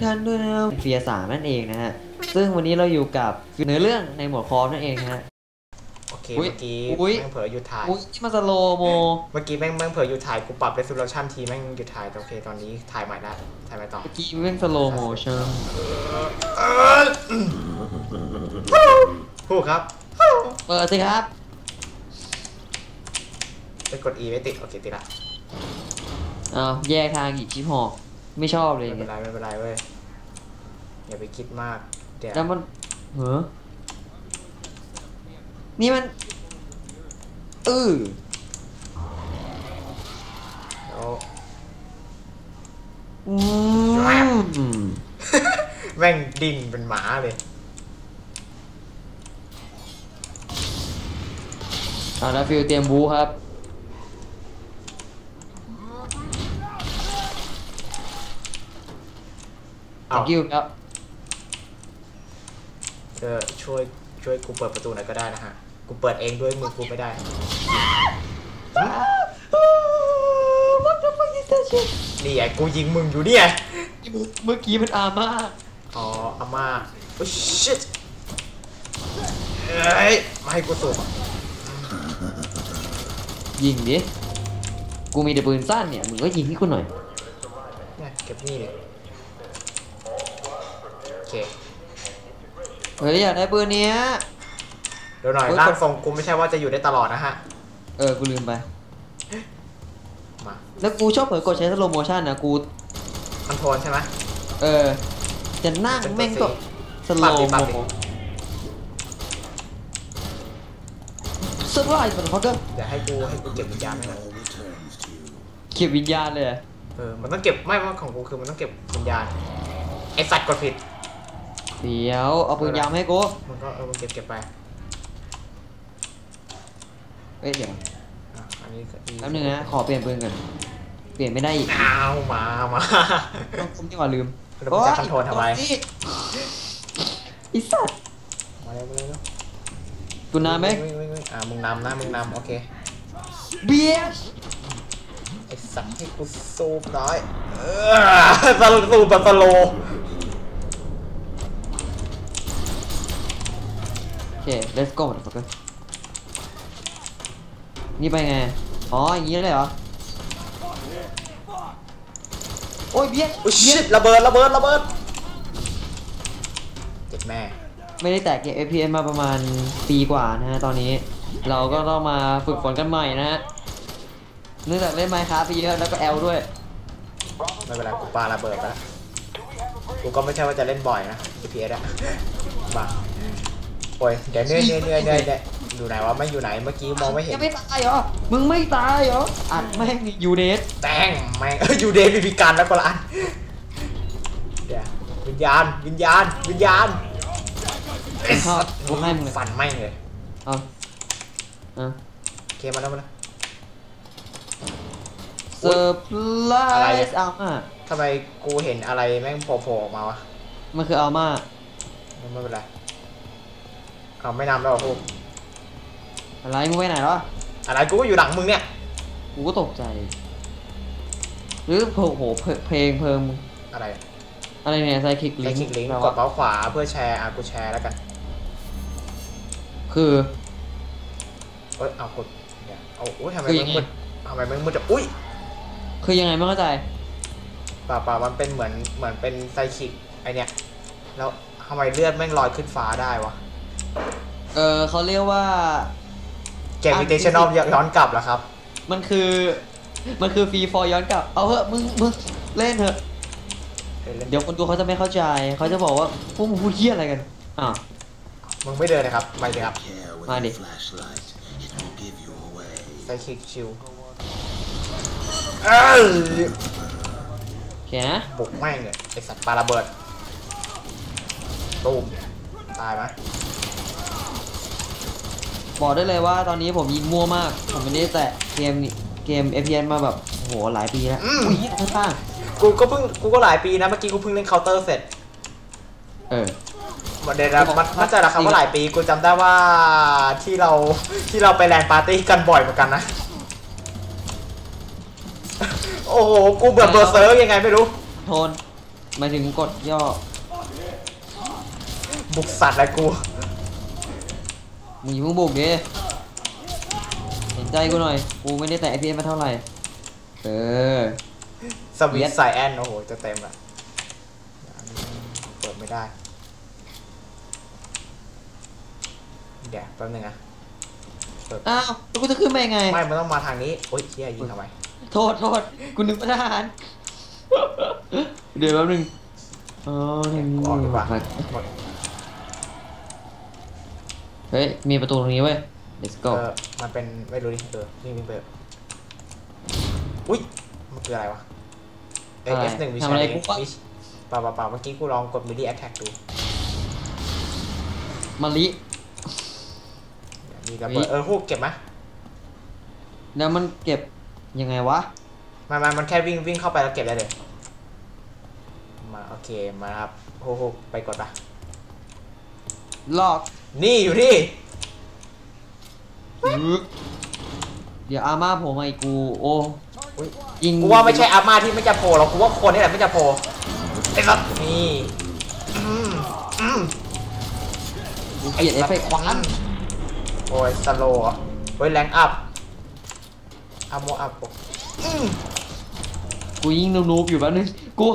วัสดีทุกท่านด้วยนะครับเฟียสามนั่นเองนะฮะ ซึ่งวันนี้เราอยู่กับเนื้อเรื่องในหมวดคอมนั่นเองนะฮะ โอเค อุ๊ยเมื่อกี้อุ๊ย แม่งเผลอหยุดถ่าย อุ้ยที่มาสโลโม เมื่อกี้แม่งแม่งเผลอหยุดถ่าย กูปรับ resolution ทีแม่งหยุดถ่ายแต่โอเค ตอนนี้ถ่ายใหม่ได้ถ่ายใหม่ต่อ เมื่อกี้เร่งสโลโมชั่นพูดครับเปิดสิครับ ไปกด E ไม่ติด โอเคติดละ อ้าว แยกทางอีกชิปหอก ไม่ชอบเลยไม่เป็เนี่ยนไรไม่เป็นไรเว้ยอย่าไปคิดมากเดี๋ยวแล้วมันเหรอนี่มันเออแล้วอืมแม่งดิ่นเป็นหมาเลยอ่าแล้วฟิลเตรียมบูครับ เอา thank you ครับเธอช่วยช่วยกูเปิดประตูหน่อยก็ได้นะฮะ กูเปิดเองด้วยมือกูไม่ได้ What the fuck is that shit นี่ไงกูยิงมึงอยู่เนี่ยเมื่อกี้มันอาม่าอ๋ออาม่าโอ้ shit เอ้ยมาให้กูสูบอะยิงดิ กูมีแต่ปืนสั้นเนี่ย มึงก็ยิงให้กูหน่อย เนี่ยเก็บนี่เลยโอ เคเฮ้ยอยากได้ปืนเนี้ย เดี๋ยวหน่อยโอ๊ยร่างทรงกูไม่ใช่ว่าจะอยู่ได้ตลอดนะฮะ เออ กูลืมไป มาแล้วกูชอบเผลอกดใช้สโลโมชั่นนะกู คอนโทรลใช่ไหมเออ จะนั่งเป็นตัวแม่งก็ C สโลปรับดิปรับโมดิสไลด์มันเขาก็เดี๋ยวให้กูให้กูเก็บวิญญาณไว้หน่อยเก็บวิญญาณเลยอะเออ มันต้องเก็บไม่ว่าของกูคือมันต้องเก็บวิญญาณไอสัตว์กดผิด เดี๋ยวเอาปืนยาวมาให้กูมันก็เออมันเก็บเก็บไปเอ้ยเดี๋ยวอะอันนี้ก็แป๊บนึงนะขอเปลี่ยนปืนก่อนเปลี่ยนไม่ได้อีกอ้าวมามาต้องคุมที่ว่าลืมแล้วมึงจะคอนโทรลทำไม โอ๊ยไอีสัตว์มาเร็วมาเร็วเร็วกูนานไหมวิ่งวิ่งวิ่งอ่ามึงนำนะมึงนำโอเคเบียชไอสัตว์ให้กูสูบหน่อยเออสโลสูบแบบสโลว์ โอ เค let's go นะฟักเกอร์นี่ไปไง อ๋อ อย่างนี้เลยเหรอ โอ้ยเบียชอุ้ยชิตระเบิดระเบิดระเบิดเจ็บแม่ ไม่ได้แตะเกม FPS มาประมาณปีกว่านะฮะตอนนี้ เราก็ต้องมาฝึกฝนกันใหม่นะฮะเนื่องจากเล่นไมค์ครับไปเยอะแล้วก็แอลด้วย ไม่เป็นไรกูปาระเบิดไปแล้วกูก็ไม่ใช่ว่าจะเล่นบ่อยนะ GPS อะบ้า โอ้ยเดี๋ยวเหนื่อยเหนื่อยเหนื่อยเหนื่อยเหนื่อยอยู่ไหนวะไม่อยู่ไหนเมื่อกี้มองไม่เห็นยังไม่ตายเหรอ มึงไม่ตายเหรอ อัดแม่งยูเนสแตงแม่งเอออยู่เดนมีพิการแล้วก็ละอันเดี๋ยววิญญาณวิญญาณวิญญาณชอบกูให้มึงเลยฟันไม่งเลยเอาเอาโอเคมาแล้วมาแล้วเซอร์ไพรอะไรส์อะอัลมาทำไมกูเห็นอะไรแม่งโผล่ๆออกมาวะ มันคืออัลมาไม่เป็นไร เอาไม่นำแล้วเหรอพวกอะไรมึงไปไหนแล้วอะไรกูก็อยู่หลังมึงเนี่ยกูก็ตกใจ หรือโอ้โหเพลเพลงเพลิงมึงอะไรอะไรเนี่ยไซคิกลิไอ้งคลิกลิงก์แปลกว่าดเมาส์ขวาเพื่อแชร์อะกูแชร์แล้วกัน คือเอ้ยเอากดเดี๋ยวเอาอุ้ยทำไมคือยัมึงงไงมืดทำไมมึงมืดจะอุ้ยคือยังไงไม่เข้าใจป่าป่ามันเป็นเหมือนเหมือนเป็นไซคิกไอเนี้ยแล้วทำไมเลือดแม่งลอยขึ้นฟ้าได้วะ เออเขาเรียกว่า เกมวิเทชันอลย้อนกลับเหรอครับ มันคือ มันคือฟรีฟอร์ย้อนกลับ เอาเถอะมึงมึงเล่นเถอะ เดี๋ยวคนดูเขาจะไม่เข้าใจเขาจะบอกว่าพวกมึงพูดเฮี้ยอะไรกันอ่าวมึงไม่เดินนะครับไม่เลยครับ Care with Mighty. a flashlight. It will give you away. ไซคิกชิลเอ้ยโอเคนะบุกแม่งเลยไอสัตว์ปาระเบิดตูมตายไหม บอกได้เลยว่าตอนนี้ผมยิงมั่วมาก ผมไม่ได้แตะเกมนี่เกม FPS มาแบบโอ้โหหลายปีแล้วอุ้ยเหี้ยข้างกูก็เพิ่งกูก็หลายปีนะเมื่อกี้กูเพิ่งเล่นเคาน์เตอร์เสร็จๆเออ เดี๋ยวนะมันมันใจะละครับว่าหลายปีกูจำได้ว่าที่เราที่เราไปแลนด์ปาร์ตี้กันบ่อยเหมือนกันนะ โอ้โหกูเบื่อเบอร์เซิร์กยังไงไม่รู้ โทนหมายถึงกดย่อบุกสัตว์อะไรกู มึงอย่าเพิ่งบุกดิเห็นใจกูหน่อย กูไม่ได้แตะ FPS มาเท่าไหร่ เออ สวิต Yes ใส่แอนโอ้โห จะเต็มละเปิดไม่ได้ เดี๋ยวแป๊บนึงนะอ้าวแล้วกูจะขึ้นไปยังไง ไม่ มันต้องมาทางนี้ โอ๊ยเชี่ยยิงทำไมโทษโทษกูนึกว่าทหาร เดี๋ยวแป๊บนึง อ๋อทางนี้ออกดีกว่าหมด เฮ้ย มีประตูตรงนี้เว้ย let's เอ go อมันเป็นไม่รู้ดิเออวิ่งวิ่งไปเถอะอุ้ยมันคืออะไรวะเออะไรฟหนึ่งวิทำชาอะไรเองกูวะวิชเปล่าเปล่าเปล่าเมื่อกี้กูลองกดมิลลี่แอคแท็กดูมาลิ มีระเบิดเออฮูกเก็บไหมแล้วมันเก็บยังไงวะไมามามันแค่วิ่งวิ่งเข้าไปแล้วเก็บได้เลยมาโอเคมาครับฮูกฮูกไปกดปะลอก นี่อยู่นี่เดี๋ยวอาม่าโผล่มาอีกกู โอ้อุ๊ยยิงกูว่าไม่ใช่อาม่าที่ไม่จะโผล่หรอกกูว่าคนนี่แหละไม่จะโผล่ไอ้สัสนี่อืมอืมกูเกลียดเอฟเฟกต์ควันโอ้ยสโลว์อะเฮ้ยแรงอัพอัพโมอัพอืมกูยิงนูบๆอยู่แป๊บนึงกู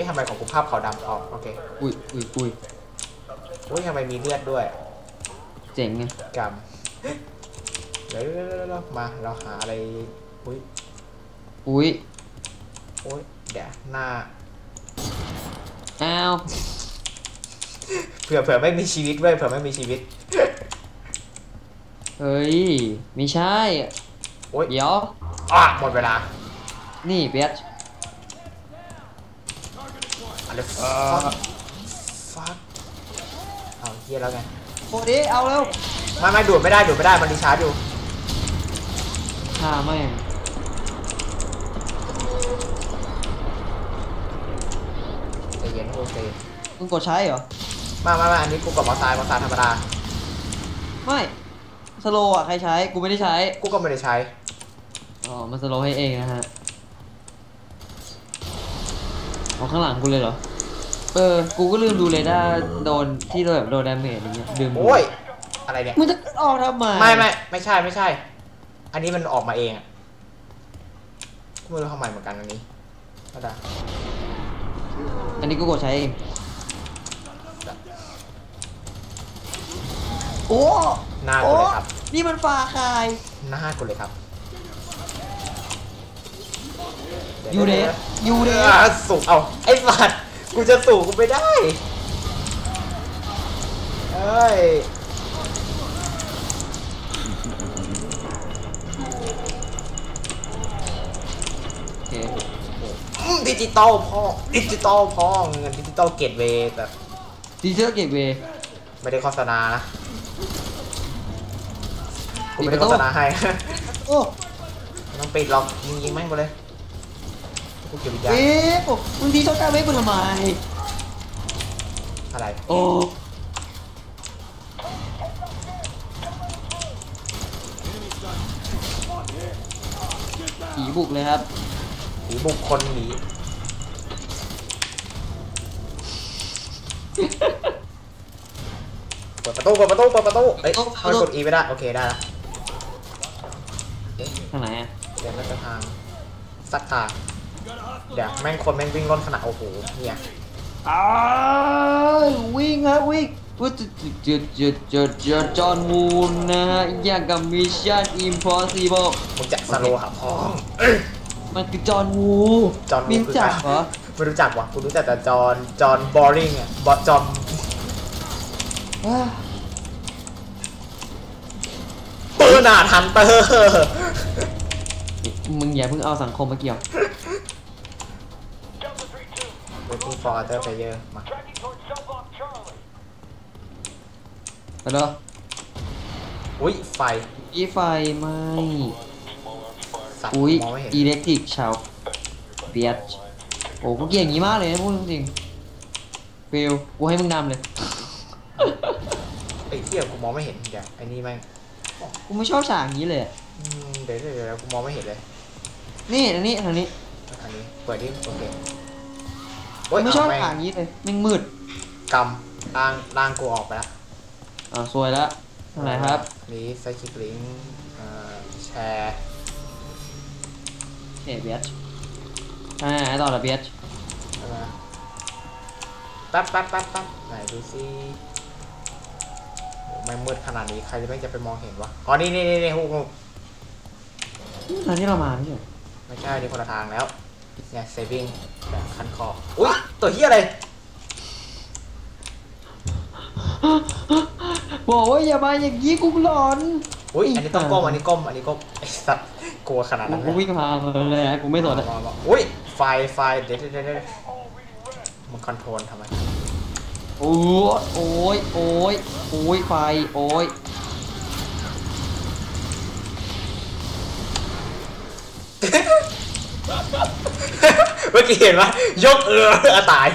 อ๊ะทำไมของกูภาพขาวดำออกโอเคอุ้ยอุ้ยอุ้ยอุ้ยทำไมมีเลือดด้วยเจ๋งไงกรรมเดี๋ยวเดี๋ยวเดี๋ยวเดี๋ยวมาเราหาอะไรอุ้ยอุ้ยโอ้ยเดี๋ยวหน้าอ้าวเผื่อเผื่อไม่มีชีวิตด้วยเผื่อไม่มีชีวิตเฮ้ยไม่ใช่โอ้ยเดี๋ยวอะหมดเวลานี่เบียช อะไรฟักฟักเอาเฮียแล้วไงโอ้ดิเอาแล้วไม่ไม่ดูดไม่ได้ดูดไม่ได้มันรีชาร์จอยู่ฆ่าแม่งใจเย็นโอเคมึงกดใช้เหรอ มามามาอันนี้กูกับมอสายมอสายธรรมดา ไม่ สโลว์อะ ใครใช้ กูไม่ได้ใช้ กูก็ไม่ได้ใช้ อ๋อ มันสโลว์ให้เองนะฮะ เอาข้างหลังกูเลยเหรอ เออ กูก็ลืมดูเลยด้าโดนที่โดนแบบโดนดาเมจอย่างเงี้ยลืมดูโอ้ย อะไรเนี่ย มึงจะออกทำไมไม่ไม่ไม่ใช่ไม่ใช่ อันนี้มันออกมาเองอะกูไม่รู้ทำไมเหมือนกันอันนี้ก็ได้อันนี้กูกดใช้เองโอ้หน้ากูเลยครับโอ้นี่มันฟาคายหน้ากูเลยครับ ยูเดสยูเดเอสอสูงเอาไอ้สัตว์กูจะสูงกูไม่ได้เอ้ยโอเคอืมดิจิตอลพ่อดิจิตอลพ่อเงินดิจิตอลเกตเวย์แต่ดีเซอร์เกตเวย์ไม่ได้โฆษณานะกูปิดไม่ปได้ระตูโฆษณาให้โอ้ไม่ต้องปิดหรอกยิงยิงแม่งไปเลย กูเก็บวิญญาณเอ๊ะมึงดีช็อตการเวฟกูทำไมอะไร โอ้ผีบุกเลยครับหนีบุคคลหนีเปิดประตูเปิดประตูเปิดประตูเอ้ยเปิดประตูมันกดอีไม่ได้ โอเค ได้ละทางไหนอะเดี๋ยวมันจะทางสักทางเดี๋ยวแม่งคนแม่งวิ่งล้นขนาดโอ้โหเนี่ยอ้าววิ่งครับวิ่งวุ้ยจุดจุดจุดจุดจุดจอห์นวูนนะฮะอย่างกับมิชชั่นอิมพอสิเบิลผมจะสโลว์หาพ่อมันคือจอห์นวูจอห์นวูมินคือจักใครเหรอไม่รู้จักว่ะกูรู้จักแต่จอห์นจอห์นบอริงอะบอจอห์นว้าเปอร์นาทันเตอร์มึงอย่าเพิ่งเอาสังคมมาเกี่ยวเวที ฟอร์เตอร์เพเยอร์มาไปเลยอุ้ยไฟอีไฟไหมสัตว์อุ้ยมองไม่เห็นอิเล็กทริกชาวเบียดโอ้กูเกลียดอย่างนี้มากเลยนะพูดจริงๆฟิลกูให้มึงนำเลย ไอ้เหี้ยกูมองไม่เห็นเดี๋ยวไอ้นี่แม่งกูไม่ชอบฉากอย่างนี้เลยอะอืมเดี๋ยวเดี๋ยวเดี๋ยวกูมองไม่เห็นเลยนี่อันนี้ทางนี้ อันนี้เปิดดิโอเค โอ้ยไม่ชอบเาแงทางนี้เลยแม่งมืดกำล่างล่างกูออกไปแล้วอ่าสวยแล้วทางไหนครับนี่ไซคิกลิงแชร์เฮ้ยเบียชอ่าไหนต่อละเบียชใช่ไหมแป๊บแป๊บแป๊บแป๊บไหนดูซิโอ้ไม่งมืดขนาดนี้ใครจะไม่จะไปมองเห็นวะอ๋อนี่นี่นี่นี่ฮูกฮูกทางที่เรามาไม่ใช่เหรอไม่ใช่นี่คนละทางแล้วเนี่ยเซฟิง แบบคันคอ อุ้ยตัวเฮียอะไร บอกว่าอย่ามาอย่างนี้กูหลอนอุ้ยอันนี้ต้องก้มอันนี้ก้มอันนี้ก้มไอ้สัตว์กลัวขนาดกูนั้นกูวิ่งพามาเลยนะกูไม่สนอะมามาอุ้ยไฟไฟเด็ดเด็ดเด็ดเด็ดมันคอนโทรลทำไมโอ้ยโอ้ยโอ้ยโอ้ยไฟโอ้ย เมื่อกี้เห็นปะยกเอออะตาย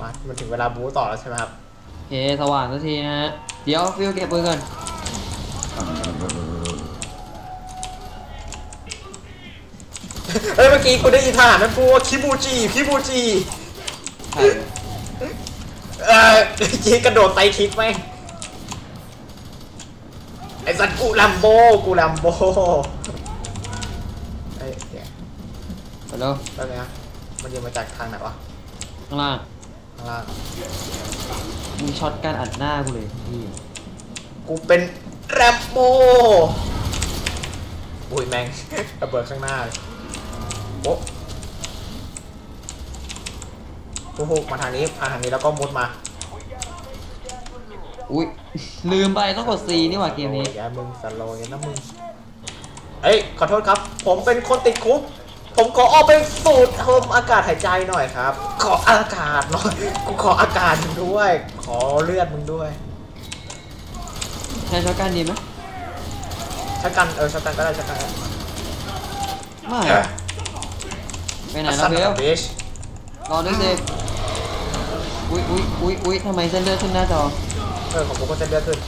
มามันถึงเวลาบู๊ต่อแล้วใช่ไหมครับโอเคสว่างสักทีนะฮะ เดี๋ยวฟิวเก็บปืนก่อนเฮ้ยเมื่อกี้กูได้ยินทหารนั่นพูดว่าคิบูจิคิบูจิใช่เออจีกระโดดไตคิกไหมงไอ้สัตว์กูลัมโบกูลัมโบ ไปแล้วแป๊บนึงนะมันยิงมาจากทางไหนวะ ข้างล่างข้างล่าง มึงช็อตการอัดหน้ากูเลยพี่กูเป็นแรมโบอุ้ยแม่งระเบิดข้างหน้าเลยโอ๊ะโอ้โหมาทางนี้มาทางนี้แล้วก็มุดมาอุ้ยลืมไปต้องกด C นี่หว่าเกมนี้ โอ้ยอย่ามึงสโลว์อย่างนะมึง เอ้ย ขอโทษครับ ผมเป็นคนติดคุก ผมขอออกไปสูดลมอากาศหายใจหน่อยครับ ขออากาศหน่อยกูขออากาศมึงด้วย ขอเลือดมึงด้วย ใช้ช็อตการดีไหมชักกันเออชักกันก็ได้ชักกันก็ได้ไม่ไปไหนสัแล้วตว์เบลบิชรอด้วยสิอุ้ยอุ้ยอุ้ยอุ้ยทำไมเส้นเลือดขึ้นหน้าจอเออของกูก็เส้นเลือดขึ้น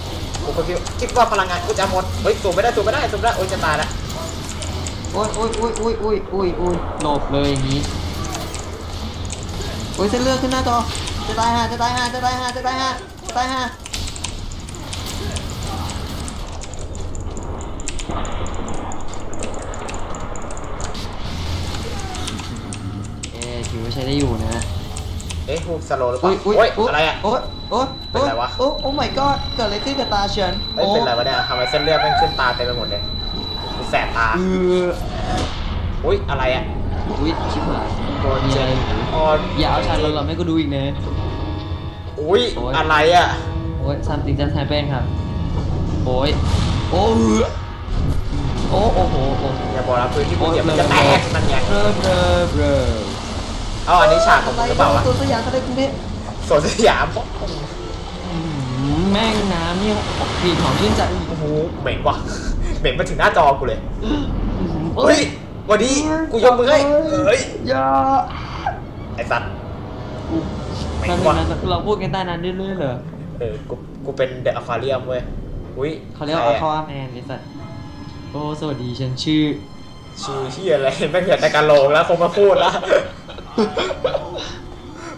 กูก็คิดคิดว่าพลังงานกูจะหมดเฮ้ยสูบไม่ได้สูบไม่ได้สูบไม่ได้โอ้ยจะตายละ โอ้ยโอ้ยโอ้ยโอ้ยโอ้ยโอ้ยโอ้ยหลบเลยอย่างนี้โอ้ยเส้นเลือดขึ้นหน้าจอจะตายห่าจะตายห่าจะตายห่าจะตายห่าจะตายห่าเอ๊ะถือว่าใช้ได้อยู่นะเอ๊ะฮูกสโลว์หรือเปอุ้ล่ายอุ้ยโอ้ยอะไรอะโอ้ยโอ้ยเป็นไรวะโอ้ยโอ้ my god เกิดอะไรขึ้นกับตาฉันเฮ้ยเป็นไรวะเนี่ยทำไมเส้นเลือดแม่งขึ้นตาเต็มไปหมดเลยกู แสบตาเอออุ้ยอะไรอะอุ้ยชิบหายโดนมีเจอะไรนหรืออ๋ออย่าเอาฉันเราเราไม่ก็ดูอีกนะอุ้ยโอ้ยอะไรอะโอ้ย something just happened ครับโอ้ยโอ้เหือโอ้โอ้โหโอ้อย่าบอกนะพื้นที่กูเหยียบมันจะแตกนั่นไงเบลอเบลอเบลอเอาอันนี้ฉากของมึงหรือเปล่าวะตัวสยามทะเลกรุงเทพสวนสยามอื้อหือแม่งน้ำนี่กลิ่นหอมชื่นใจโอ้โหเหม็นว่ะ เหม็นมาถึงหน้าจอกูเลยอื้อหือเฮ้ยวันนี้กูยกมือให้เฮ้ยอย่าไอ้สัตว์ไม่นั่นว่านั่นเราพูดกันใต้นั้นเรื่อยๆเหรอเออกูกูเป็นเดอะอควาเรียมเว้ยอุ้ยเขาเรียกว่าใคอควาแมนไอ้สัสโอ้สวัสดีฉันชื่อชื่อที่อะไรแม่งเหลือแต่กะโหลกแล้วคงมาพูดแล้ว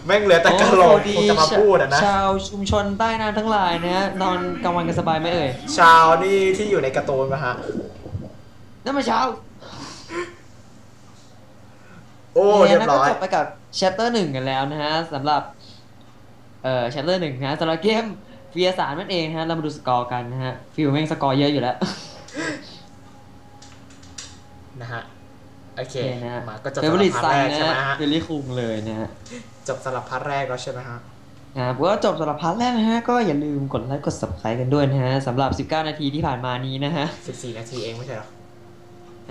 แม่งเหลือแต่กะโหลกคงจะมาพูดอะนะ ชาวชุมชนใต้น้ำทั้งหลายนะฮะนอนกลางวันกันสบายไหมเอ่ยชาวนี่ที่อยู่ในการ์ตูนปะฮะ นั่นมาเช้าโอ้เรียบร้อย ก็จบไปกับแชปเตอร์หนึ่งกันแล้วนะฮะสำหรับ เอ่อแชปเตอร์หนึ่งนะฮะสำหรับเกมเฟียสามนั่นเองนะฮะ เรามาดูสกอร์กันนะฮะ ฟิลแม่งสกอร์เยอะอยู่แล้ว นะฮะ โอเค โอเคนะฮะมาก็จบเฟสำหเวอรัริบตพาไซร์ทแรกนะใช่ไหมฮะฮะเฟลลี่คุงเลยนะฮะ จบสำหรับพาร์ทแรกแล้วใช่ไหมฮะนะครับก็จบสำหรับพาร์ทแรกนะฮะ ก็อย่าลืมกดไลค์กด subscribe กันด้วยนะฮะสำหรับ 19 นาทีที่ผ่านมานี้นะฮะ 14 นาทีเองไม่ใช่เหรอ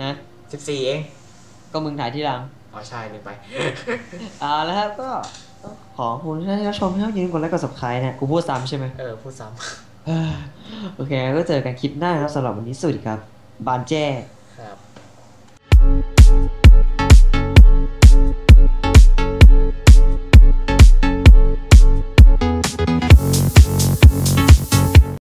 นะ14 เอง ก็มึงถ่ายที่หลังอ๋อใช่ลืมไป อ่าแล้วครับก็ขอขอบคุณที่รับชมนะครับอย่าลืมกดไลค์กด subscribe นะกูพูดซ้ำใช่ไหมเออพูดซ้เอ้อโอเคก็เจอกันคลิปหน้าครับสำหรับวันนี้สวัสดีครับ บานแจ้ำครับ